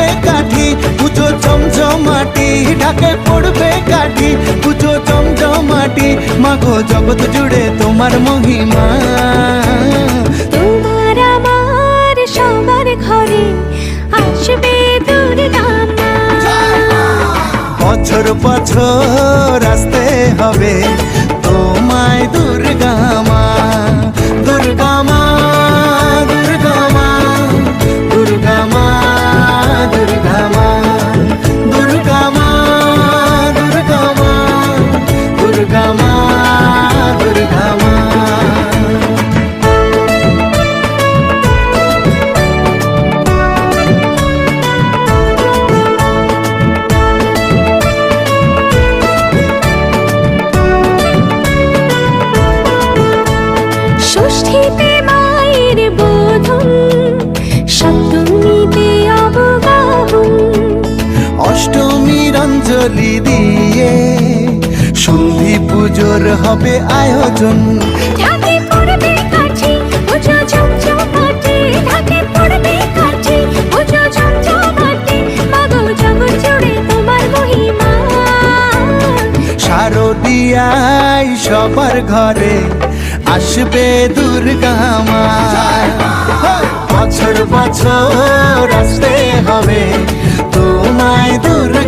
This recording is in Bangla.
পড়বে কাঠি পুজো চমচমাটি ঢাকে পড়বে কাঠি পুজো চমচমাটি। মাগো জগৎ জুড়ে তোমার মহিমা। তোমার আমার সবার ঘরে আসবে বছর বছর আসতে হবে। ষষ্ঠীতে মায়ের বোধন সপ্তমীতে অবগাহন। অষ্টমীর অঞ্জলি দিয়ে সন্ধি পুজোর হবে আয়োজন। ঢাকে পড়বে কাঠি পুজো চমচমাটি। ঢাকে পড়বে কাঠি পুজো চমচমাটি। মাগো জগৎ জুড়ে তোমার মহিমা। শারদিয়াই সবার ঘরে আসবে দুর্গা মা বছর বছর আসতে হবে। তোমায় দুর্গা